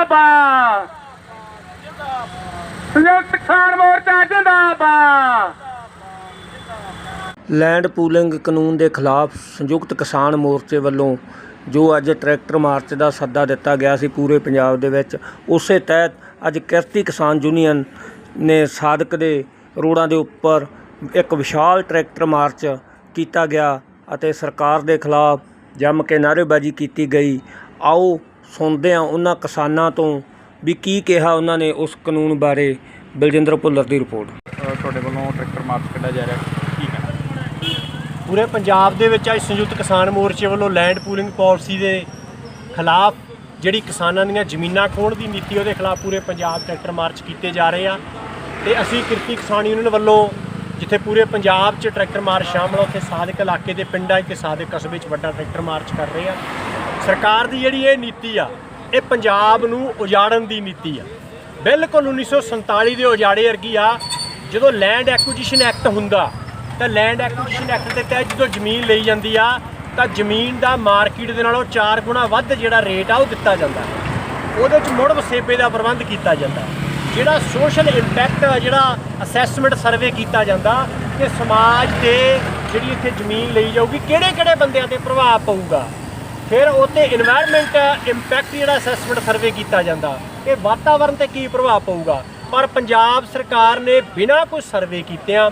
ਜਿੰਦਾਬਾਦ। ਸੰਯੁਕਤ ਕਿਸਾਨ ਮੋਰਚਾ ਜਿੰਦਾਬਾਦ। ਲੈਂਡ ਪੂਲਿੰਗ ਕਾਨੂੰਨ ਦੇ ਖਿਲਾਫ ਸੰਯੁਕਤ ਕਿਸਾਨ ਮੋਰਚੇ ਵੱਲੋਂ ਜੋ ਅੱਜ ਟਰੈਕਟਰ ਮਾਰਚ ਦਾ ਸੱਦਾ ਦਿੱਤਾ ਗਿਆ ਸੀ ਪੂਰੇ ਪੰਜਾਬ ਦੇ ਵਿੱਚ, ਉਸੇ ਤਹਿਤ ਅੱਜ ਕਿਰਤੀ ਕਿਸਾਨ ਯੂਨੀਅਨ ਨੇ ਸਾਦਕ ਦੇ ਰੋਡਾਂ ਦੇ ਉੱਪਰ ਇੱਕ ਵਿਸ਼ਾਲ ਟਰੈਕਟਰ ਮਾਰਚ ਕੀਤਾ ਗਿਆ ਅਤੇ ਸਰਕਾਰ ਦੇ ਖਿਲਾਫ ਜੰਮ ਕੇ ਨਾਅਰੇਬਾਜ਼ੀ ਕੀਤੀ ਗਈ। ਆਓ ਸੁਣਦੇ ਹਾਂ ਉਹਨਾਂ ਕਿਸਾਨਾਂ ਤੋਂ ਵੀ ਕੀ ਕਿਹਾ ਉਹਨਾਂ ਨੇ ਉਸ ਕਾਨੂੰਨ ਬਾਰੇ ਬਲਜਿੰਦਰ ਭੁੱਲਰ ਦੀ ਰਿਪੋਰਟ। ਤੁਹਾਡੇ ਵੱਲੋਂ ਟਰੈਕਟਰ ਮਾਰਚ ਕੱਢਿਆ ਜਾ ਰਿਹਾ ਕੀ ਕਹਿਣਾ? ਪੂਰੇ ਪੰਜਾਬ ਦੇ ਵਿੱਚ ਅੱਜ ਸੰਯੁਕਤ ਕਿਸਾਨ ਮੋਰਚੇ ਵੱਲੋਂ ਲੈਂਡ ਪੂਲਿੰਗ ਪਾਲਿਸੀ ਦੇ ਖਿਲਾਫ ਜਿਹੜੀ ਕਿਸਾਨਾਂ ਦੀਆਂ ਜ਼ਮੀਨਾਂ ਖੋਹਣ ਦੀ ਨੀਤੀ ਉਹਦੇ ਖਿਲਾਫ ਪੂਰੇ ਪੰਜਾਬ ਟਰੈਕਟਰ ਮਾਰਚ ਕੀਤੇ ਜਾ ਰਹੇ ਆ। ਤੇ ਅਸੀਂ ਕਿਰਤੀ ਕਿਸਾਨ ਯੂਨੀਅਨ ਵੱਲੋਂ ਜਿੱਥੇ ਪੂਰੇ ਪੰਜਾਬ 'ਚ ਟਰੈਕਟਰ ਮਾਰਚ ਸ਼ਾਮਲ ਆ ਉੱਥੇ ਸਾਦਕ ਇਲਾਕੇ ਦੇ ਪਿੰਡਾਂ 'ਚ ਤੇ ਸਾਦਕ ਕਸਬੇ 'ਚ ਵੱਡਾ ਟਰੈਕਟਰ ਮਾਰਚ ਕਰ ਰਹੇ ਆ। ਸਰਕਾਰ ਦੀ ਜਿਹੜੀ ਇਹ ਨੀਤੀ ਆ, ਇਹ ਪੰਜਾਬ ਨੂੰ ਉਜਾੜਨ ਦੀ ਨੀਤੀ ਆ। ਬਿਲਕੁਲ 1947 ਦੇ ਉਜਾੜੇ ਵਰਗੀ ਆ, ਜਦੋਂ ਲੈਂਡ ਐਕੁਜੀਸ਼ਨ ਐਕਟ ਹੁੰਦਾ, ਤਾਂ ਲੈਂਡ ਐਕੁਜੀਸ਼ਨ ਐਕਟ ਦੇ ਤਹਿਤ ਜਦੋਂ ਜ਼ਮੀਨ ਲਈ ਜਾਂਦੀ ਆ, ਤਾਂ ਜ਼ਮੀਨ ਦਾ ਮਾਰਕੀਟ ਦੇ ਨਾਲੋਂ 4 ਗੁਣਾ ਵੱਧ ਜਿਹੜਾ ਰੇਟ ਆ, ਉਹ ਦਿੱਤਾ ਜਾਂਦਾ ਉਹਦੇ 'ਚ ਮੁੜ ਵਸੇਬੇ ਦਾ ਪ੍ਰਬੰਧ ਕੀਤਾ ਜਾਂਦਾ ਜਿਹੜਾ ਸੋਸ਼ਲ ਇੰਪੈਕਟ ਜਿਹੜਾ ਅਸੈਸਮੈਂਟ ਸਰਵੇ ਕੀਤਾ ਜਾਂਦਾ ਕਿ ਸਮਾਜ ਤੇ ਜਿਹੜੀ ਇੱਥੇ ਜ਼ਮੀਨ ਲਈ ਜਾਊਗੀ ਕਿਹੜੇ ਕਿਹੜੇ ਬੰਦਿਆਂ ਤੇ ਪ੍ਰਭਾਵ ਪਊਗਾ? ਫਿਰ ਉੱਤੇ এনवायरमेंट ਇੰਪੈਕਟ ਜਿਹੜਾ ਅਸੈਸਮੈਂਟ ਸਰਵੇ ਕੀਤਾ ਜਾਂਦਾ, ਇਹ ਵਾਤਾਵਰਨ ਤੇ ਕੀ ਪ੍ਰਭਾਵ ਪਊਗਾ? ਪਰ ਪੰਜਾਬ ਸਰਕਾਰ ਨੇ ਬਿਨਾਂ ਕੋਈ ਸਰਵੇ ਕੀਤਿਆਂ,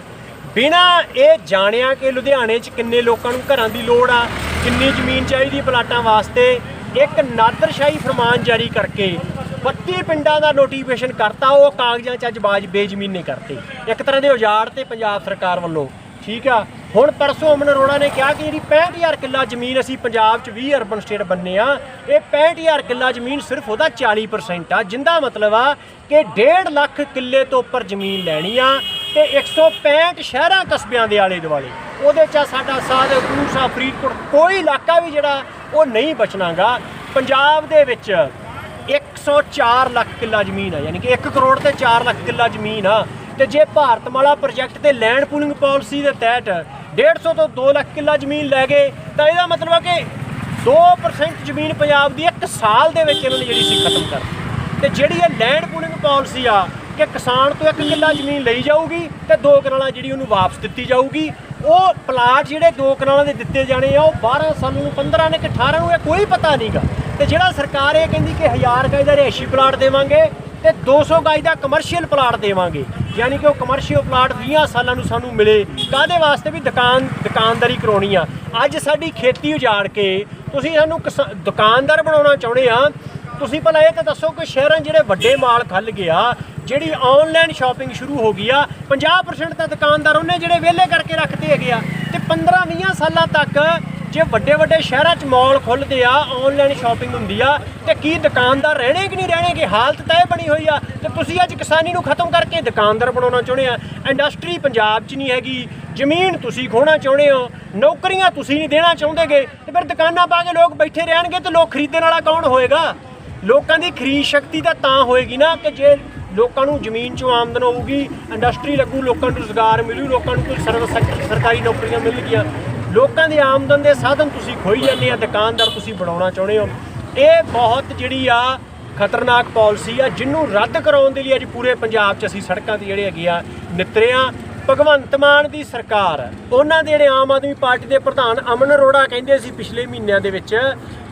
ਬਿਨਾਂ ਇਹ ਜਾਣਿਆ ਕਿ ਲੁਧਿਆਣੇ 'ਚ ਕਿੰਨੇ ਲੋਕਾਂ ਨੂੰ ਘਰਾਂ ਦੀ ਲੋੜ ਆ, ਕਿੰਨੀ ਜ਼ਮੀਨ ਚਾਹੀਦੀ ਪਲਾਟਾਂ ਵਾਸਤੇ, ਇੱਕ ਨਾਦਰਸ਼ਾਹੀ ਫਰਮਾਨ ਜਾਰੀ ਕਰਕੇ 32 ਪਿੰਡਾਂ ਦਾ ਨੋਟੀਫਿਕੇਸ਼ਨ ਕਰਤਾ, ਉਹ ਕਾਗਜ਼ਾਂ 'ਚ ਅੱਜ ਬਾਜ ਬੇਜ਼ਮੀਨੇ ਕਰਤੇ। ਇੱਕ ਤਰ੍ਹਾਂ ਦੇ ਉਜਾੜ ਤੇ ਪੰਜਾਬ ਸਰਕਾਰ ਵੱਲੋਂ, ਠੀਕ ਆ? ਹੁਣ ਪਰਸੋਂ ਅਮਨ ਅਰੋੜਾ ਨੇ ਕਿਹਾ ਕਿ ਜਿਹੜੀ 65000 ਕਿੱਲਾ ਜ਼ਮੀਨ ਅਸੀਂ ਪੰਜਾਬ 'ਚ 20 ਅਰਬਨ ਸਟੇਟ ਬੰਨੇ ਆ, ਇਹ 65000 ਕਿੱਲਾ ਜ਼ਮੀਨ ਸਿਰਫ ਉਹਦਾ 40% ਆ, ਜਿੰਦਾ ਮਤਲਬ ਆ ਕਿ 1.5 ਲੱਖ ਕਿੱਲੇ ਤੋਂ ਉੱਪਰ ਜ਼ਮੀਨ ਲੈਣੀ ਆ ਤੇ 165 ਸ਼ਹਿਰਾਂ ਕਸਬਿਆਂ ਦੇ ਆਲੇ ਦੁਆਲੇ। ਉਹਦੇ 'ਚ ਸਾਡਾ ਸਾਧ ਕੂਸਾ ਫਰੀਦਕੋਟ, ਕੋਈ ਇਲਾਕਾ ਵੀ ਜਿਹੜਾ ਉਹ ਨਹੀਂ ਬਚਣਾਗਾ। ਪੰਜਾਬ ਦੇ ਵਿੱਚ 104 ਲੱਖ ਕਿੱਲਾ ਜ਼ਮੀਨ ਆ, ਯਾਨੀ ਕਿ 1 ਕਰੋੜ ਤੇ 4 ਲੱਖ ਕਿੱਲਾ ਜ਼ਮੀਨ ਆ। ਤੇ ਜੇ ਭਾਰਤਮਾਲਾ ਪ੍ਰੋਜੈਕਟ ਤੇ ਲੈਂਡ ਪੂਲਿੰਗ ਪਾਲਿਸੀ ਦੇ ਤਹਿਤ 150 ਤੋਂ 2 ਲੱਖ ਕਿੱਲਾ ਜ਼ਮੀਨ ਲੈ ਗਏ ਤਾਂ ਇਹਦਾ ਮਤਲਬ ਆ ਕਿ 2% ਜ਼ਮੀਨ ਪੰਜਾਬ ਦੀ ਇੱਕ ਸਾਲ ਦੇ ਵਿੱਚ ਇਹਨਾਂ ਨੇ ਜਿਹੜੀ ਸੀ ਖਤਮ ਕਰ ਦਿੱਤੀ। ਤੇ ਜਿਹੜੀ ਇਹ ਲੈਂਡ ਪੂਲਿੰਗ ਪਾਲਿਸੀ ਆ ਕਿ ਕਿਸਾਨ ਤੋਂ ਇੱਕ ਕਿੱਲਾ ਜ਼ਮੀਨ ਲਈ ਜਾਊਗੀ ਤੇ ਦੋ ਕਨਾਲਾਂ ਜਿਹੜੀ ਉਹਨੂੰ ਵਾਪਸ ਦਿੱਤੀ ਜਾਊਗੀ, ਉਹ ਪਲਾਟ ਜਿਹੜੇ ਦੋ ਕਨਾਲਾਂ ਦੇ ਦਿੱਤੇ ਜਾਣੇ ਆ, ਉਹ 12 ਸਾਨੂੰ ਨੂੰ 15 ਨੇ ਕਿ 18 ਨੂੰ ਇਹ ਕੋਈ ਪਤਾ ਨਹੀਂਗਾ ਤੇ ਜਿਹੜਾ ਸਰਕਾਰ ਇਹ ਕਹਿੰਦੀ ਕਿ 1000 ਗਜ ਦਾ ਰੇਸ਼ੀ ਪਲਾਟ ਦੇਵਾਂਗੇ ਤੇ 200 ਗਾਈ ਦਾ ਕਮਰਸ਼ੀਅਲ ਪਲਾਟ ਦੇਵਾਂਗੇ। ਯਾਨੀ ਕਿ ਉਹ ਕਮਰਸ਼ੀਅਲ ਪਲਾਟ 20 ਸਾਲਾਂ ਨੂੰ ਸਾਨੂੰ ਮਿਲੇ। ਕਾਦੇ ਵਾਸਤੇ ਵੀ ਦੁਕਾਨ ਦੁਕਾਨਦਾਰੀ ਕਰਾਉਣੀ ਆ? ਅੱਜ ਸਾਡੀ ਖੇਤੀ ਉਜਾੜ ਕੇ ਤੁਸੀਂ ਸਾਨੂੰ ਕਿਸਾ- ਦੁਕਾਨਦਾਰ ਬਣਾਉਣਾ ਚਾਹੁੰਦੇ ਆ, ਤੁਸੀਂ ਭਲਾ ਇਹ ਤਾਂ ਦੱਸੋ ਕਿ ਸ਼ਹਿਰਾਂ ਜਿਹੜੇ ਵੱਡੇ ਮਾਲ ਖੱਲ ਗਿਆ ਜਿਹੜੀ ਆਨਲਾਈਨ ਸ਼ਾਪਿੰਗ ਸ਼ੁਰੂ ਹੋ ਗਈ ਆ 50% ਤਾਂ ਦੁਕਾਨਦਾਰ ਉਹਨੇ ਜਿਹੜੇ ਵਿਹਲੇ ਕਰਕੇ ਰੱਖਦੇ ਹੈਗੇ ਆ, ਤੇ 15-20 ਸਾਲਾਂ ਤੱਕ ਜੇ ਵੱਡੇ ਵੱਡੇ ਸ਼ਹਿਰਾਂ 'ਚ ਮਾਲ ਖੁੱਲਦੇ ਆ ਆਨਲਾਈਨ ਸ਼ਾਪਿੰਗ ਹੁੰਦੀ ਆ, ਤੇ ਕੀ ਦੁਕਾਨਦਾਰ ਰਹਿਣੇ ਕਿ ਨਹੀਂ ਰਹਿਣਗੇ? ਹਾਲਤ ਤਾਂ ਇਹ ਬਣੀ ਹੋਈ ਆ। ਤੇ ਤੁਸੀਂ ਅੱਜ ਕਿਸਾਨੀ ਨੂੰ ਖਤਮ ਕਰਕੇ ਦੁਕਾਨਦਾਰ ਬਣਾਉਣਾ ਚਾਹੁੰਦੇ ਆ। ਇੰਡਸਟਰੀ ਪੰਜਾਬ 'ਚ ਨਹੀਂ ਹੈਗੀ। ਜ਼ਮੀਨ ਤੁਸੀਂ ਖੋਣਾ ਚਾਹੁੰਦੇ ਹੋ। ਨੌਕਰੀਆਂ ਤੁਸੀਂ ਨਹੀਂ ਦੇਣਾ ਚਾਹੁੰਦੇਗੇ। ਤੇ ਫਿਰ ਦੁਕਾਨਾਂ ਪਾ ਕੇ ਲੋਕ ਬੈਠੇ ਰਹਿਣਗੇ ਤੇ ਲੋਕ ਖਰੀਦਣ ਵਾਲਾ ਕੌਣ ਹੋਏਗਾ? ਲੋਕਾਂ ਦੀ ਖਰੀਦ ਸ਼ਕਤੀ ਤਾਂ ਤਾਂ ਹੋਏਗੀ ਨਾ ਕਿ ਜੇ ਲੋਕਾਂ ਨੂੰ ਜ਼ਮੀਨ 'ਚੋਂ ਆਮਦਨ ਹੋਊਗੀ ਇੰਡਸਟਰੀ ਲੱਗੂ, ਲੋਕਾਂ ਨੂੰ ਰੁਜ਼ਗਾਰ ਮਿਲੂ, ਲੋਕਾਂ ਨੂੰ ਕੋਈ ਸਰਵ ਸਰ- ਸਰਕਾਰੀ ਨੌਕਰੀਆਂ ਮਿਲਣਗੀਆਂ ਲੋਕਾਂ ਦੀ ਆਮਦਨ ਦੇ ਸਾਧਨ ਤੁਸੀਂ ਖੋਈ ਜਾਂਦੇ ਆ, ਦੁਕਾਨਦਾਰ ਤੁਸੀਂ ਬਣਾਉਣਾ ਚਾਹੁੰਦੇ ਹੋ। ਇਹ ਬਹੁਤ ਜਿਹੜੀ ਆ ਖਤਰਨਾਕ ਪਾਲਿਸੀ ਆ, ਜਿਹਨੂੰ ਰੱਦ ਕਰਾਉਣ ਦੇ ਲਈ ਅੱਜ ਪੂਰੇ ਪੰਜਾਬ 'ਚ ਅਸੀਂ ਸੜਕਾਂ ਤੇ ਜਿਹੜੇ ਹੈਗੇ ਆ ਨਿਤਰਿਆਂ ਭਗਵੰਤ ਮਾਨ ਦੀ ਸਰਕਾਰ, ਉਹਨਾਂ ਦੇ ਜਿਹੜੇ ਆਮ ਆਦਮੀ ਪਾਰਟੀ ਦੇ ਪ੍ਰਧਾਨ ਅਮਨ ਅਰੋੜਾ ਕਹਿੰਦੇ ਸੀ ਪਿਛਲੇ ਮਹੀਨਿਆਂ ਦੇ ਵਿੱਚ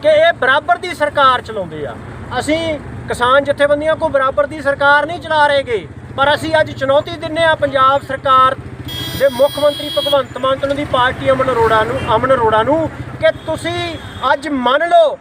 ਕਿ ਇਹ ਬਰਾਬਰ ਦੀ ਸਰਕਾਰ ਚਲਾਉਂਦੇ ਆ। ਅਸੀਂ ਕਿਸਾਨ ਜਥੇਬੰਦੀਆਂ ਕੋ ਬਰਾਬਰ ਦੀ ਸਰਕਾਰ ਨਹੀਂ ਚਲਾ ਰਹੇਗੇ ਪਰ ਅਸੀਂ ਅੱਜ ਚੁਣੌਤੀ ਦਿੰਨੇ ਆ, ਪੰਜਾਬ ਸਰਕਾਰ ਦੇ ਮੁੱਖ ਮੰਤਰੀ ਭਗਵੰਤ ਮਾਨ ਤੇ ਉਹਨਾਂ ਦੀ ਪਾਰਟੀ ਅਮਨ ਅਰੋੜਾ ਨੂੰ, ਅਮਨ ਅਰੋੜਾ ਨੂੰ ਕਿ ਤੁਸੀਂ ਅੱਜ ਮੰਨ ਲਓ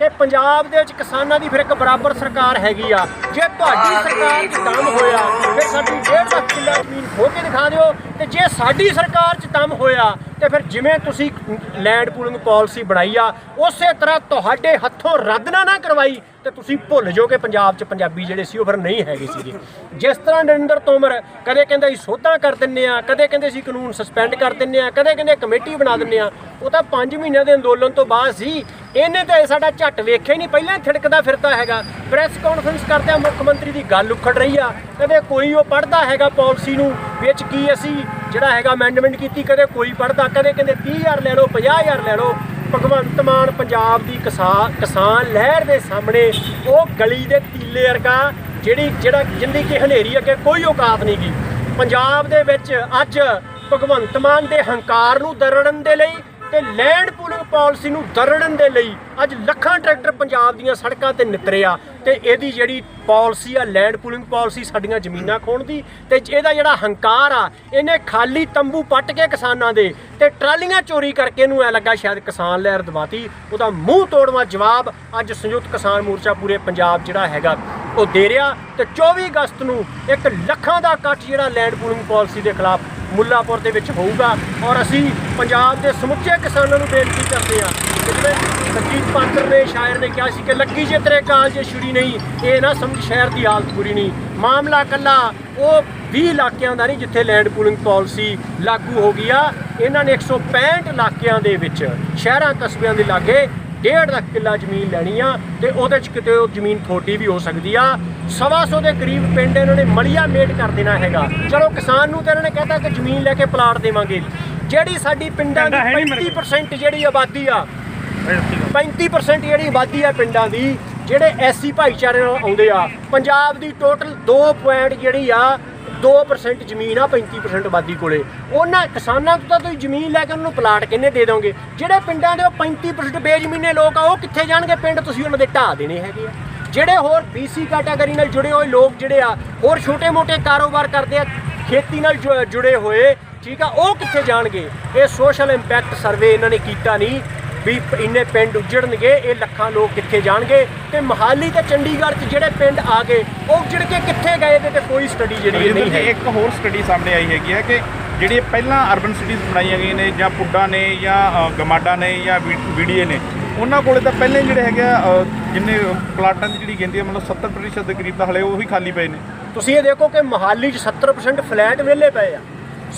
ਕਿ ਪੰਜਾਬ ਦੇ ਵਿੱਚ ਕਿਸਾਨਾਂ ਦੀ ਫਿਰ ਇੱਕ ਬਰਾਬਰ ਸਰਕਾਰ ਹੈਗੀ ਆ। ਜੇ ਤੁਹਾਡੀ ਸਰਕਾਰ 'ਚ ਦਮ ਹੋਇਆ, ਫਿਰ ਸਾਡੀ 1.5 ਲੱਖ ਕਿੱਲਾ ਜ਼ਮੀਨ ਖੋ ਕੇ ਦਿਖਾ ਦਿਓ ਤੇ ਜੇ ਸਾਡੀ ਸਰਕਾਰ 'ਚ ਦਮ ਹੋਇਆ ਤੇ ਫਿਰ ਜਿਵੇਂ ਤੁਸੀਂ ਲੈਂਡ ਪੂਲਿੰਗ ਪਾਲਿਸੀ ਬਣਾਈ ਆ, ਉਸੇ ਤਰ੍ਹਾਂ ਤੁਹਾਡੇ ਹੱਥੋਂ ਰੱਦ ਨਾ ਨਾ ਕਰਵਾਈ ਤੇ ਤੁਸੀਂ ਭੁੱਲ ਜਾਓ ਕਿ ਪੰਜਾਬ 'ਚ ਪੰਜਾਬੀ ਜਿਹੜੇ ਸੀ ਉਹ ਫਿਰ ਨਹੀਂ ਹੈਗੇ ਸੀਗੇ। ਜਿਸ ਤਰ੍ਹਾਂ ਨਰਿੰਦਰ ਤੋਮਰ ਕਦੇ ਕਹਿੰਦਾ ਸੀ ਸੋਧਾਂ ਕਰ ਦਿੰਨੇ ਆ, ਕਦੇ ਕਹਿੰਦੇ ਸੀ ਕਾਨੂੰਨ ਸਸਪੈਂਡ ਕਰ ਦਿੰਨੇ ਆ, ਕਦੇ ਕਹਿੰਦੇ ਕਮੇਟੀ ਬਣਾ ਦਿੰਨੇ ਆ, ਉਹ ਤਾਂ 5 ਮਹੀਨਿਆਂ ਦੇ ਅੰਦੋਲਨ ਤੋਂ ਬਾਅਦ ਸੀ। ਇਹਨੇ ਤਾਂ ਇਹ ਸਾਡਾ ਝੱਟ ਵੇਖਿਆ ਹੀ ਨਹੀਂ, ਪਹਿਲਾਂ ਹੀ ਥਿੜਕਦਾ ਫਿਰਦਾ ਹੈਗਾ। ਪ੍ਰੈਸ ਕਾਨਫਰੰਸ ਕਰਦਿਆਂ ਮੁੱਖ ਮੰਤਰੀ ਦੀ ਗੱਲ ਉਖੜ ਰਹੀ ਆ ਕਦੇ ਕੋਈ ਉਹ ਪੜਦਾ ਹੈਗਾ ਪਾਲਿਸੀ ਨੂੰ, ਵਿੱਚ ਕੀ ਅਸੀਂ ਜਿਹੜਾ ਹੈਗਾ ਅਮੈਂਡਮੈਂਟ ਕੀਤੀ, ਕਦੇ ਕੋਈ ਪੜਦਾ ਕਦੇ ਕਹਿੰਦੇ 30000 ਲੈ ਲਓ 50000 ਲੈ ਲਓ। ਭਗਵੰਤ ਮਾਨ ਪੰਜਾਬ ਦੀ ਕਿਸਾਨ ਕਿਸਾਨ ਲਹਿਰ ਦੇ ਸਾਹਮਣੇ ਉਹ ਗਲੀ ਦੇ ਤੀਲੇ ਵਰਗਾ ਜਿਹੜੀ, ਜਿਹੜਾ ਜਿੰਦੀ ਕੀ ਹਨੇਰੀ ਅੱਗੇ ਕੋਈ ਔਕਾਤ ਨਹੀਂ ਗਈ। ਪੰਜਾਬ ਦੇ ਵਿੱਚ ਅੱਜ ਭਗਵੰਤ ਮਾਨ ਦੇ ਹੰਕਾਰ ਨੂੰ ਦਰੜਨ ਦੇ ਲਈ ਤੇ ਲੈਂਡ ਪੂਲਿੰਗ ਪਾਲਿਸੀ ਨੂੰ ਦਰੜਨ ਦੇ ਲਈ ਅੱਜ ਲੱਖਾਂ ਟਰੈਕਟਰ ਪੰਜਾਬ ਦੀਆਂ ਸੜਕਾਂ ਤੇ ਨਿਤਰਿਆ ਤੇ ਇਹਦੀ ਜਿਹੜੀ ਪਾਲਿਸੀ ਆ, ਲੈਂਡ ਪੂਲਿੰਗ ਪਾਲਿਸੀ ਸਾਡੀਆਂ ਜ਼ਮੀਨਾਂ ਖੋਣ ਦੀ ਤੇ ਇਹਦਾ ਜਿਹੜਾ ਹੰਕਾਰ ਆ, ਇਹਨੇ ਖਾਲੀ ਤੰਬੂ ਪੱਟ ਕੇ ਕਿਸਾਨਾਂ ਦੇ ਤੇ ਟਰਾਲੀਆਂ ਚੋਰੀ ਕਰਕੇ ਇਹਨੂੰ ਐ ਲੱਗਾ ਸ਼ਾਇਦ ਕਿਸਾਨ ਲਹਿਰ ਦਵਾਤੀ, ਉਹਦਾ ਮੂੰਹ ਤੋੜਵਾ ਜਵਾਬ ਅੱਜ ਸੰਯੁਕਤ ਕਿਸਾਨ ਮੋਰਚਾ ਪੂਰੇ ਪੰਜਾਬ ਜਿਹੜਾ ਹੈਗਾ ਉਹ ਦੇ ਰਿਹਾ ਤੇ 24 ਅਗਸਤ ਨੂੰ ਇੱਕ ਲੱਖਾਂ ਦਾ ਇਕੱਠ ਜਿਹੜਾ ਲੈਂਡ ਪੂਲਿੰਗ ਪਾਲਿਸੀ ਦੇ ਖਿਲਾਫ ਮੁੱਲਾਪੁਰ ਦੇ ਵਿੱਚ ਹੋਊਗਾ। ਔਰ ਅਸੀਂ ਪੰਜਾਬ ਦੇ ਸਮੁੱਚੇ ਕਿਸਾਨਾਂ ਨੂੰ ਬੇਨਤੀ ਕਰਦੇ ਹਾਂ ਜਿਵੇਂ ਸੰਗੀਤ ਪਾਤਰ ਨੇ, ਸ਼ਾਇਰ ਨੇ ਕਿਹਾ ਸੀ ਕਿ ਲੱਗੀ ਜੇ ਤੇਰੇ ਕਾਲ ਜੇ ਛੁਰੀ ਨਹੀਂ, ਇਹ ਨਾ ਸਮਝ ਸ਼ਹਿਰ ਦੀ ਹਾਲਤ ਬੁਰੀ ਨਹੀਂ। ਮਾਮਲਾ ਕੱਲਾ ਉਹ 20 ਇਲਾਕਿਆਂ ਦਾ ਨਹੀਂ ਜਿੱਥੇ ਲੈਂਡ ਪੂਲਿੰਗ ਪਾਲਿਸੀ ਲਾਗੂ ਹੋ ਗਈ ਆ। ਇਹਨਾਂ ਨੇ 165 ਇਲਾਕਿਆਂ ਦੇ ਵਿੱਚ ਸ਼ਹਿਰਾਂ, ਕਸਬਿਆਂ ਦੇ ਲਾਗੇ ਡੇਢ ਲੱਖ ਕਿੱਲਾ ਜ਼ਮੀਨ ਲੈਣੀ ਆ ਤੇ ਉਹਦੇ ਚ ਕਿਤੇ ਉਹ ਜ਼ਮੀਨ ਥੋੜੀ ਵੀ ਹੋ ਸਕਦੀ ਆ। ਸਵਾ ਸੌ ਦੇ ਕਰੀਬ ਪਿੰਡ ਇਹਨਾਂ ਨੇ ਮਲੀਆ ਮੇਟ ਕਰ ਦੇਣਾ ਹੈਗਾ। ਚਲੋ ਕਿਸਾਨ ਨੂੰ ਤਾਂ ਇਹਨਾਂ ਨੇ ਕਹਿਤਾ ਕਿ ਜ਼ਮੀਨ ਲੈ ਕੇ ਪਲਾਟ ਦੇਵਾਂਗੇ। ਜਿਹੜੀ ਸਾਡੀ ਪਿੰਡਾਂ ਦੀ 35% ਜਿਹੜੀ ਆਬਾਦੀ ਆ 35% ਜਿਹੜੀ ਆਬਾਦੀ ਆ ਪਿੰਡਾਂ ਦੀ ਜਿਹੜੇ ਐਸੀ ਭਾਈਚਾਰੇ ਨਾਲ ਆਉਂਦੇ ਆ ਪੰਜਾਬ ਦੀ ਟੋਟਲ 2 ਪੁਆਇੰਟ ਜਿਹੜੀ ਆ 2% ਜ਼ਮੀਨ ਆ 35% ਆਬਾਦੀ ਕੋਲੇ। ਉਹਨਾਂ ਕਿਸਾਨਾਂ ਤੋਂ ਤਾਂ ਤੁਸੀਂ ਜ਼ਮੀਨ ਲੈ ਕੇ ਉਹਨਾਂ ਨੂੰ ਪਲਾਟ ਕਿੰਨੇ ਦੇ ਦੋਗੇ ਜਿਹੜੇ ਪਿੰਡਾਂ ਦੇ ਉਹ 35% ਬੇਜ਼ਮੀਨੇ ਲੋਕ ਆ, ਉਹ ਕਿੱਥੇ ਜਾਣਗੇ? ਪਿੰਡ ਤੁਸੀਂ ਉਹਨਾਂ ਦੇ ਢਾਹ ਦੇਣੇ ਹੈਗੇ ਆ। ਜਿਹੜੇ ਹੋਰ BC ਕੈਟਾਗਰੀ ਨਾਲ ਜੁੜੇ ਹੋਏ ਲੋਕ ਜਿਹੜੇ ਆ, ਹੋਰ ਛੋਟੇ-ਮੋਟੇ ਕਾਰੋਬਾਰ ਕਰਦੇ ਆ, ਖੇਤੀ ਨਾਲ ਜੁ- ਜੁੜੇ ਹੋਏ, ਠੀਕ ਆ, ਉਹ ਕਿੱਥੇ ਜਾਣਗੇ? ਇਹ ਸੋਸ਼ਲ ਇੰਪੈਕਟ ਸਰਵੇ ਇਹਨਾਂ ਨੇ ਕੀਤਾ ਨਹੀਂ। ਵੀ ਇੰਨੇ ਪਿੰਡ ਉਜੜਨਗੇ ਇਹ ਲੱਖਾਂ ਲੋਕ ਕਿੱਥੇ ਜਾਣਗੇ ਤੇ ਮਹਾਲੀ ਤੇ ਚੰਡੀਗੜ੍ਹ 'ਚ ਜਿਹੜੇ ਪਿੰਡ ਆ ਗਏ ਉਹ ਉਜੜ ਕੇ ਕਿੱਥੇ ਗਏ ਤੇ ਕੋਈ ਸਟੱਡੀ ਜਿਹੜੀ ਨਹੀਂ ਹੈ। ਇੱਕ ਹੋਰ ਸਟੱਡੀ ਸਾਹਮਣੇ ਆਈ ਹੈਗੀ ਹੈ ਕਿ ਜਿਹੜੀਆਂ ਪਹਿਲਾਂ ਅਰਬਨ ਸਿਟੀਜ਼ ਬਣਾਈਆਂ ਗਈਆਂ ਨੇ ਜਾਂ ਪੁੱਡਾ ਨੇ ਜਾਂ ਗਮਾਡਾ ਨੇ ਜਾਂ ਵੀਡੀਏ ਨੇ ਉਹਨਾਂ ਕੋਲੇ ਤਾਂ ਪਹਿਲੇ ਜਿਹੜੇ ਹੈਗੇ ਆ, ਜਿੰਨੇ ਪਲਾਟਾਂ ਦੀ ਜਿਹੜੀ ਗਿਣਤੀ ਹੈ ਮਤਲਬ 70% ਦੇ ਕਰੀਬ ਤਾਂ ਹਲੇ ਉਹ ਖਾਲੀ ਪਏ ਨੇ। ਤੁਸੀਂ ਇਹ ਦੇਖੋ ਕਿ ਮਹਾਲੀ 'ਚ 70% ਫਲੈਟ ਵਿਹਲੇ ਪਏ ਆ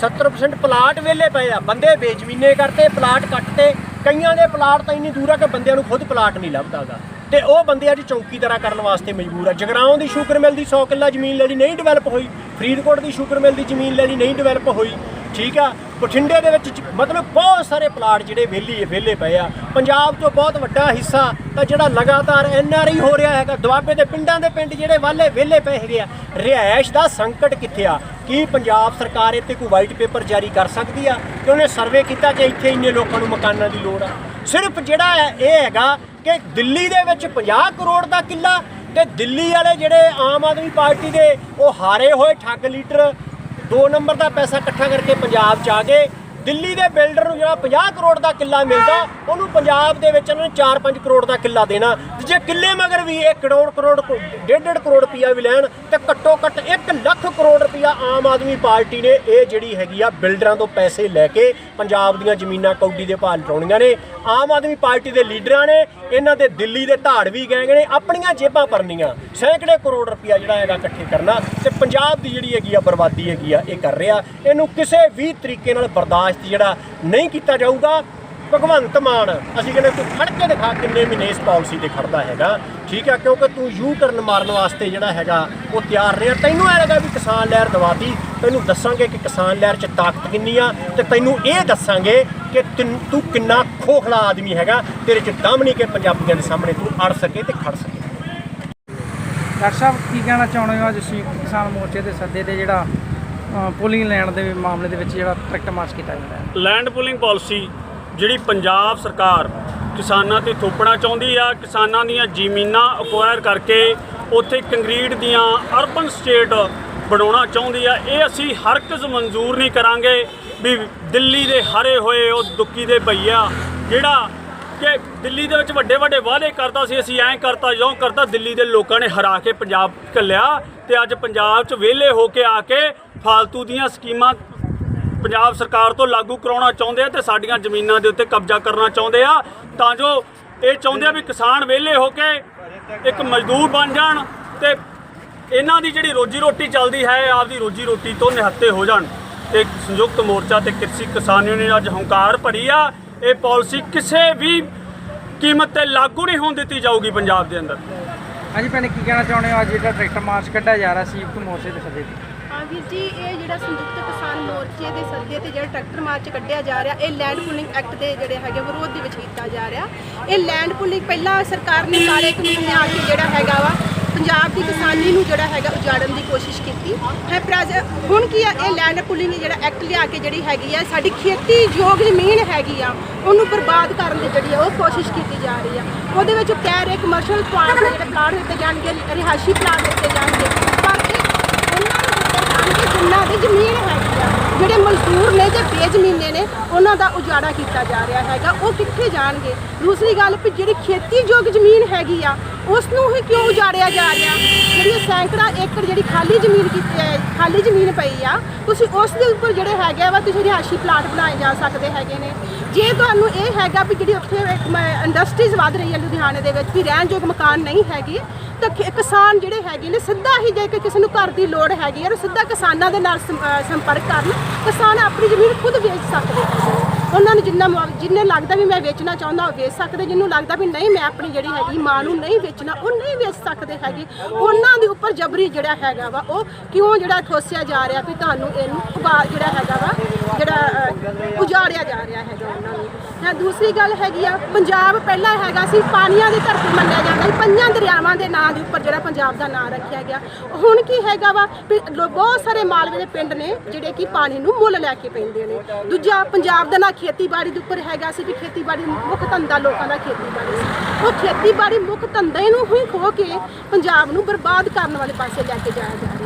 70% ਪਲਾਟ ਵਿਹਲੇ ਪਏ ਆ ਬੰਦੇ ਬੇਜ਼ਮੀਨੇ ਕਰਤੇ ਪਲਾਟ ਕੱਟਤੇ ਕਈਆਂ ਦੇ ਪਲਾਟ ਤਾਂ ਇੰਨੀ ਦੂਰ ਆ ਕਿ ਬੰਦਿਆਂ ਨੂੰ ਖੁਦ ਪਲਾਟ ਨਹੀਂ ਲੱਭਦਾਗਾ ਤੇ ਉਹ ਬੰਦੇ ਅੱਜ ਚੌਕੀਦਾਰਾ ਕਰਨ ਵਾਸਤੇ ਮਜਬੂਰ ਆ। ਜਗਰਾਉਂ ਦੀ ਸ਼ੂਗਰ ਮਿਲ ਦੀ 100 ਕਿੱਲਾ ਜ਼ਮੀਨ ਲੈ ਲਈ, ਨਹੀਂ ਡਿਵੈਲਪ ਹੋਈ। ਫਰੀਦਕੋਟ ਦੀ ਸ਼ੂਗਰ ਮਿਲ ਦੀ ਜ਼ਮੀਨ ਲੈ ਲਈ, ਨਹੀਂ ਡਿਵੈਲਪ ਹੋਈ। ਠੀਕ ਆ? ਬਠਿੰਡੇ ਦੇ ਵਿੱਚ ਜ- ਮਤਲਬ ਬਹੁਤ ਸਾਰੇ ਪਲਾਟ ਜਿਹੜੇ ਵਿਹਲੀ ਵਿਹਲੇ ਪਏ ਆ। ਪੰਜਾਬ ਤੋਂ ਬਹੁਤ ਵੱਡਾ ਹਿੱਸਾ ਤਾਂ ਜਿਹੜਾ ਲਗਾਤਾਰ ਐਨਆਰਆਈ ਹੋ ਰਿਹਾ ਹੈਗਾ, ਦੁਆਬੇ ਦੇ ਪਿੰਡਾਂ ਦੇ ਪਿੰਡ ਜਿਹੜੇ ਵਾਲੇ ਵਿਹਲੇ ਪਏ ਹੈਗੇ ਆ। ਰਿਹਾਇਸ਼ ਦਾ ਸੰਕਟ ਕਿੱਥੇ ਆ? ਕੀ ਪੰਜਾਬ ਸਰਕਾਰ ਇੱਥੇ ਕੋਈ ਵਾਈਟ ਪੇਪਰ ਜਾਰੀ ਕਰ ਸਕਦੀ ਆ? ਕਿ ਉਹਨੇ ਸਰਵੇ ਕੀਤਾ ਕਿ ਇੱਥੇ ਇੰਨੇ ਲੋਕਾਂ ਨੂੰ ਮਕਾਨਾਂ ਦੀ ਲੋੜ ਆ? ਸਿਰਫ ਜਿਹੜਾ ਹੈ ਇਹ ਹੈਗਾ ਕਿ ਦਿੱਲੀ ਦੇ ਵਿੱਚ 50 ਕਰੋੜ ਦਾ ਕਿੱਲਾ ਤੇ ਦਿੱਲੀ ਵਾਲੇ ਜਿਹੜੇ ਆਮ ਆਦਮੀ ਪਾਰਟੀ ਦੇ ਉਹ ਹਾਰੇ ਹੋਏ ਠੱਗ ਲੀਡਰ ਦੋ ਨੰਬਰ ਦਾ ਪੈਸਾ ਇਕੱਠਾ ਕਰਕੇ ਪੰਜਾਬ ਚ ਆ ਗਏ। ਦਿੱਲੀ ਦੇ ਬਿਲਡਰ ਨੂੰ ਜਿਹੜਾ 50 ਕਰੋੜ ਦਾ ਕਿੱਲਾ ਮਿਲਦਾ, ਉਹਨੂੰ ਪੰਜਾਬ ਦੇ ਵਿੱਚ ਇਹਨਾਂ ਨੇ 4-5 ਕਰੋੜ ਦਾ ਕਿੱਲਾ ਦੇਣਾ। ਤੇ ਜੇ ਕਿੱਲੇ ਮਗਰ ਵੀ 1 ਕਰੋੜ ਕਰੋੜ ਡੇਢ ਡੇਢ ਕਰੋੜ ਰੁਪਈਆ ਵੀ ਲੈਣ, ਤੇ ਘੱਟੋ ਘੱਟ 1 ਲੱਖ ਕਰੋੜ ਰੁਪਈਆ ਆਮ ਆਦਮੀ ਪਾਰਟੀ ਨੇ ਇਹ ਜਿਹੜੀ ਹੈਗੀ ਆ ਬਿਲਡਰਾਂ ਤੋਂ ਪੈਸੇ ਲੈ ਕੇ ਪੰਜਾਬ ਦੀਆਂ ਜ਼ਮੀਨਾਂ ਕੌਡੀ ਦੇ ਭਾਅ ਲਟਾਉਣੀਆਂ ਨੇ। ਆਮ ਆਦਮੀ ਪਾਰਟੀ ਦੇ ਲੀਡਰਾਂ ਨੇ, ਇਹਨਾਂ ਦੇ ਦਿੱਲੀ ਦੇ ਧਾੜ ਵੀ ਗਏ ਨੇ, ਆਪਣੀਆਂ ਜੇਬਾਂ ਭਰਨੀਆਂ। ਸੈਂਕੜੇ ਕਰੋੜ ਰੁਪਈਆ ਜਿਹੜਾ ਹੈਗਾ ਇਕੱਠੇ ਕਰਨਾ, ਤੇ ਪੰਜਾਬ ਦੀ ਜਿਹੜੀ ਹੈਗੀ ਆ ਬਰਬਾਦੀ ਹੈਗੀ ਆ, ਇਹ ਕਰ ਰਿਹਾ। ਇਹਨੂੰ ਕਿਸੇ ਵੀ ਤਰੀਕੇ ਨਾਲ ਬਰਦਾਸ਼ਤ ਜਿਹੜਾ ਨਹੀਂ ਕੀਤਾ ਜਾਊਗਾ, ਭਗਵੰਤ ਮਾਨ। ਅਸੀਂ ਕਹਿੰਦੇ ਤੂੰ ਖੜ ਕੇ ਦਿਖਾ ਕਿੰਨੇ ਮਹੀਨੇ ਇਸ ਪਾਲਿਸੀ ਤੇ ਖੜਦਾ ਹੈਗਾ। ਠੀਕ ਹੈ ਕਿਉਂਕਿ ਤੂੰ ਯੂ ਟਰਨ ਮਾਰਨ ਵਾਸਤੇ ਜਿਹੜਾ ਹੈਗਾ, ਉਹ ਤਿਆਰ ਰਿਹਾ। ਤੈਨੂੰ ਐ ਲੱਗਾ ਵੀ ਕਿਸਾਨ ਲਹਿਰ ਦਵਾਤੀ। ਤੈਨੂੰ ਦੱਸਾਂਗੇ ਕਿ ਕਿਸਾਨ ਲਹਿਰ 'ਚ ਤਾਕਤ ਕਿੰਨੀ ਆ ਤੇ ਤੈਨੂੰ ਇਹ ਦੱਸਾਂਗੇ ਕਿ ਤਿੰਨ- ਤੂੰ ਕਿੰਨਾ ਖੋਖਲਾ ਆਦਮੀ ਹੈਗਾ। ਤੇਰੇ 'ਚ ਦਮ ਨਹੀਂ ਕਿ ਪੰਜਾਬੀਆਂ ਦੇ ਸਾਹਮਣੇ ਤੂੰ ਅੜ ਸਕੇ ਤੇ ਖੜ ਸਕੇ। ਡਾਕਟਰ ਸਾਹਿਬ, ਕੀ ਕਹਿਣਾ ਚਾਹੁੰਦੇ ਹੋ ਅੱਜ ਸੰਯੁਕਤ ਕਿਸਾਨ ਮੋਰਚੇ ਦੇ ਸੱਦੇ ਤੇ ਜਿਹੜਾ ਪੋਲਿੰਗ ਲੈਂਡ ਦੇ ਮਾਮਲੇ ਦੇ ਵਿੱਚ ਜਿਹੜਾ ਟਰੈਕਟ ਮਾਰਚ ਕੀਤਾ ਜਾਂਦਾ ਹੈ। ਲੈਂਡ ਪੂਲਿੰਗ ਪਾਲਿਸੀ ਜਿਹੜੀ ਪੰਜਾਬ ਸਰਕਾਰ ਕਿਸਾਨਾਂ ਤੇ ਥੋਪਣਾ ਚਾਹੁੰਦੀ ਆ, ਕਿਸਾਨਾਂ ਦੀਆਂ ਜ਼ਮੀਨਾਂ ਅਕਵਾਇਰ ਕਰਕੇ ਉੱਥੇ ਕੰਕਰੀਟ ਦੀਆਂ ਅਰਬਨ ਸਟੇਟ ਬਣਾਉਣਾ ਚਾਹੁੰਦੀ ਆ। ਇਹ ਅਸੀਂ ਹਰਕਜ਼ ਮਨਜ਼ੂਰ ਨਹੀਂ ਕਰਾਂਗੇ ਵੀ ਦਿੱਲੀ ਦੇ ਹਰੇ ਹੋਏ ਉਹ ਦੁੱਕੀ ਦੇ ਭਈਆ ਜਿਹੜਾ ਕਿ ਦਿੱਲੀ ਦੇ ਵਿੱਚ ਵੱਡੇ ਵੱਡੇ ਵਾਅਦੇ ਕਰਦਾ ਸੀ, ਅਸੀਂ ਐਂ ਕਰਤਾ ਜਿਉਂ ਕਰਤਾ, ਦਿੱਲੀ ਦੇ ਲੋਕਾਂ ਨੇ ਹਰਾ ਕੇ ਪੰਜਾਬ ਘੱਲਿਆ। ਤੇ ਅੱਜ ਪੰਜਾਬ 'ਚ ਵਿਹਲੇ ਹੋ ਕੇ ਆ ਕੇ ਫਾਲਤੂ ਦੀਆਂ ਸਕੀਮਾਂ ਪੰਜਾਬ ਸਰਕਾਰ ਤੋਂ ਲਾਗੂ ਕਰਾਉਣਾ ਚਾਹੁੰਦੇ ਆ ਤੇ ਸਾਡੀਆਂ ਜ਼ਮੀਨਾਂ ਦੇ ਉੱਤੇ ਕਬਜ਼ਾ ਕਰਨਾ ਚਾਹੁੰਦੇ ਆ। ਤਾਂ ਜੋ ਇਹ ਚਾਹੁੰਦੇ ਆ ਵੀ ਕਿਸਾਨ ਵਿਹਲੇ ਹੋ ਕੇ ਇੱਕ ਮਜ਼ਦੂਰ ਬਣ ਜਾਣ ਤੇ ਇਹਨਾਂ ਦੀ ਜਿਹੜੀ ਰੋਜੀ ਰੋਟੀ ਚੱਲਦੀ ਹੈ ਆਪਦੀ ਰੋਜੀ ਰੋਟੀ ਤੋਂ ਨਿਹੱਤੇ ਹੋ ਜਾਣ। ਤੇ ਸੰਯੁਕਤ ਮੋਰਚਾ ਤੇ ਕਿਰਸੀ ਕਿਸਾਨ ਯੂਨੀਅਨ ਅੱਜ ਹੰਕਾਰ ਭਰੀ ਆ। ਇਹ ਪਾਲਿਸੀ ਕਿਸੇ ਵੀ ਕੀਮਤ ਤੇ ਲਾਗੂ ਨਹੀਂ ਹੋਣ ਦਿੱਤੀ ਜਾਊਗੀ ਪੰਜਾਬ ਦੇ ਅੰਦਰ। ਹਾਂਜੀ ਭੈਣੇ, ਕੀ ਕਹਿਣਾ ਚਾਹੁੰਦੇ ਹੋ? ਅੱਜ ਜਿਹੜਾ ਟਰੈਕਟਰ ਮਾਰਚ ਕੱਢਿਆ ਜਾ ਰਿਹਾ ਸੰਯੁਕਤ ਮੋਰਚੇ ਦੇ ਸੱਦੇ ਤੇ। ਹਾਂ ਵੀਰ ਜੀ, ਇਹ ਜਿਹੜਾ ਸੰਯੁਕਤ ਕਿਸਾਨ ਮੋਰਚੇ ਦੇ ਸੱਦੇ ਤੇ ਜਿਹੜਾ ਟਰੈਕਟਰ ਮਾਰਚ ਕੱਢਿਆ ਜਾ ਰਿਹਾ, ਇਹ ਲੈਂਡ ਪੁਲਿੰਗ ਐਕਟ ਦੇ ਜਿਹੜੇ ਹੈਗੇ ਵਿਰੋਧ ਦੇ ਵਿੱਚ ਕੀਤਾ ਜਾ ਰਿਹਾ। ਇਹ ਲੈਂਡ ਪੁਲਿੰਗ ਪਹਿਲਾਂ ਸਰਕਾਰ ਨੇ ਕਾਲੇ ਕਾਨੂੰਨ ਲਿਆ ਕੇ ਜਿਹੜਾ ਹੈਗਾ ਵਾ, ਪੰਜਾਬ ਦੀ ਕਿਸਾਨੀ ਨੂੰ ਜਿਹੜਾ ਹੈਗਾ ਉਜਾੜਨ ਦੀ ਕੋਸ਼ਿਸ਼ ਕੀਤੀ। ਹੈ ਹੁਣ ਕੀ ਆ, ਇਹ ਲੈਂਡ ਪੁਲਿੰਗ ਜਿਹੜਾ ਐਕਟ ਲਿਆ ਕੇ ਜਿਹੜੀ ਹੈਗੀ ਆ, ਸਾਡੀ ਖੇਤੀ ਯੋਗ ਜ਼ਮੀਨ ਹੈਗੀ ਆ, ਉਹਨੂੰ ਬਰਬਾਦ ਕਰਨ ਦੀ ਜਿਹੜੀ ਆ, ਉਹ ਕੋਸ਼ਿਸ਼ ਕੀਤੀ ਜਾ ਰਹੀ ਆ। ਉਹਦੇ ਵਿੱਚ ਉਹ ਕਹਿ ਰਹੇ ਕਮਰਸ਼ੀਅਲ ਪਲਾਂਟ ਜਿਹੜੇ ਪਲਾਂਟ ਦਿੱਤੇ ਜਾਣਗੇ, ਰਿਹਾਇਸ਼ੀ ਪਲਾਂਟ ਦਿੱਤੇ ਜਾਣਗੇ। ਪਰ ਉਹਨਾਂ ਨੂੰ ਦਿੱਤੇ ਜਾਣਗੇ ਜਿਨ੍ਹਾਂ ਦੀ ਜ਼ਮੀਨ ਹੈਗੀ ਆ। ਜਿਹੜੇ ਮਜ਼ਦੂਰ ਨੇ ਜਾਂ ਬੇਜ਼ਮੀਨੇ ਨੇ, ਉਹਨਾਂ ਦਾ ਉਜਾੜਾ ਕੀਤਾ ਜਾ ਰਿਹਾ ਹੈਗਾ। ਉਹ ਕਿੱਥੇ ਜਾਣਗੇ? ਦੂਸਰੀ ਗੱਲ ਵੀ ਜਿਹੜੀ ਖੇਤੀਯੋਗ ਜ਼ਮੀਨ ਹੈਗੀ ਆ ਉਸ ਨੂੰ ਹੀ ਕਿਉਂ ਉਜਾੜਿਆ ਜਾ ਰਿਹਾ? ਜਿਹੜੀ ਸੈਂਕੜਾ ਏਕੜ ਜਿਹੜੀ ਖਾਲੀ ਜ਼ਮੀਨ ਕੀਤੀ ਹੈ ਖਾਲੀ ਜ਼ਮੀਨ ਪਈ ਆ, ਤੁਸੀਂ ਉਸ ਦੇ ਉੱਪਰ ਜਿਹੜੇ ਹੈਗੇ ਵਾ, ਤੁਸੀਂ ਰਿਹਾਇਸ਼ੀ ਪਲਾਟ ਬਣਾਏ ਜਾ ਸਕਦੇ ਹੈਗੇ ਨੇ। ਜੇ ਤੁਹਾਨੂੰ ਇਹ ਹੈਗਾ ਵੀ ਜਿਹੜੀ ਉੱਥੇ ਇੰਡਸਟਰੀਜ਼ ਵੱਧ ਰਹੀ ਹੈ ਲੁਧਿਆਣੇ ਦੇ ਵਿੱਚ, ਵੀ ਰਹਿਣਯੋਗ ਮਕਾਨ ਨਹੀਂ ਹੈਗੇ, ਤਾਂ ਕਿਸਾਨ ਜਿਹੜੇ ਹੈਗੇ ਨੇ, ਸਿੱਧਾ ਹੀ ਜੇ ਕਿਸੇ ਨੂੰ ਘਰ ਦੀ ਲੋੜ ਹੈਗੀ ਹੈ ਉਹ ਸਿੱਧਾ ਕਿਸਾਨਾਂ ਦੇ ਨਾਲ ਸੰਪਰਕ ਕਰਨ, ਕਿਸਾਨ ਆਪਣੀ ਜ਼ਮੀਨ ਖੁਦ ਵੇਚ ਸਕਦੇ ਹੈਗੇ ਉਹਨਾਂ ਨੂੰ ਜਿੰਨਾ ਮੁਆ- ਜਿੰਨੇ ਲੱਗਦਾ ਵੀ ਮੈਂ ਵੇਚਣਾ ਚਾਹੁੰਦਾ ਉਹ ਵੇਚ ਸਕਦੇ ਜਿਹਨੂੰ ਲੱਗਦਾ ਵੀ ਨਹੀਂ ਮੈਂ ਆਪਣੀ ਜਿਹੜੀ ਹੈਗੀ ਮਾਂ ਨੂੰ ਨਹੀਂ ਵੇਚਣਾ, ਉਹ ਨਹੀਂ ਵੇਚ ਸਕਦੇ ਹੈਗੇ। ਉਹਨਾਂ ਦੇ ਉੱਪਰ ਜਬਰੀ ਜਿਹੜਾ ਹੈਗਾ ਵਾ, ਉਹ ਕਿਉਂ ਜਿਹੜਾ ਠੋਸਿਆ ਜਾ ਰਿਹਾ ਵੀ ਤੁਹਾਨੂੰ ਇਹਨੂੰ ਉਗਾ ਜਿਹੜਾ ਹੈਗਾ ਵਾ ਜਿਹੜਾ ਉਜਾੜਿਆ ਜਾ ਰਿਹਾ ਹੈਗਾ ਉਹਨਾਂ ਨੂੰ। ਹੈ, ਦੂਸਰੀ ਗੱਲ ਹੈਗੀ ਆ, ਪੰਜਾਬ ਪਹਿਲਾਂ ਹੈਗਾ ਸੀ, ਪਾਣੀਆਂ ਦੀ ਧਰਤੀ ਮੰਨਿਆ ਜਾਂਦਾ ਸੀ ਪੰਜਾਂ ਦਰਿਆਵਾਂ ਦੇ ਨਾਂ ਦੇ ਉੱਪਰ ਜਿਹੜਾ ਪੰਜਾਬ ਦਾ ਨਾਂ ਰੱਖਿਆ ਗਿਆ। ਹੁਣ ਕੀ ਹੈਗਾ ਵਾ ਬਹੁਤ ਸਾਰੇ ਮਾਲਵੇ ਦੇ ਪਿੰਡ ਨੇ ਜਿਹੜੇ ਕਿ ਪਾਣੀ ਨੂੰ ਮੁੱਲ ਲੈ ਕੇ ਪੈਂਦੇ ਨੇ। ਦੂਜਾ, ਪੰਜਾਬ ਦਾ ਨਾਂ ਖੇਤੀਬਾੜੀ ਦੇ ਉੱਪਰ ਹੈਗਾ ਸੀ, ਵੀ ਖੇਤੀਬਾੜੀ ਮੁੱਖ ਧੰਦਾ ਲੋਕਾਂ ਦਾ ਖੇਤੀਬਾੜੀ ਸੀ। ਉਹ ਖੇਤੀਬਾੜੀ ਮੁੱਖ ਧੰਦੇ ਨੂੰ ਹੀ ਖੋ ਕੇ ਪੰਜਾਬ ਨੂੰ ਬਰਬਾਦ ਕਰਨ ਵਾਲੇ ਪਾਸੇ ਲੈ ਕੇ ਜਾਇਆ ਜਾ ਰਿਹਾ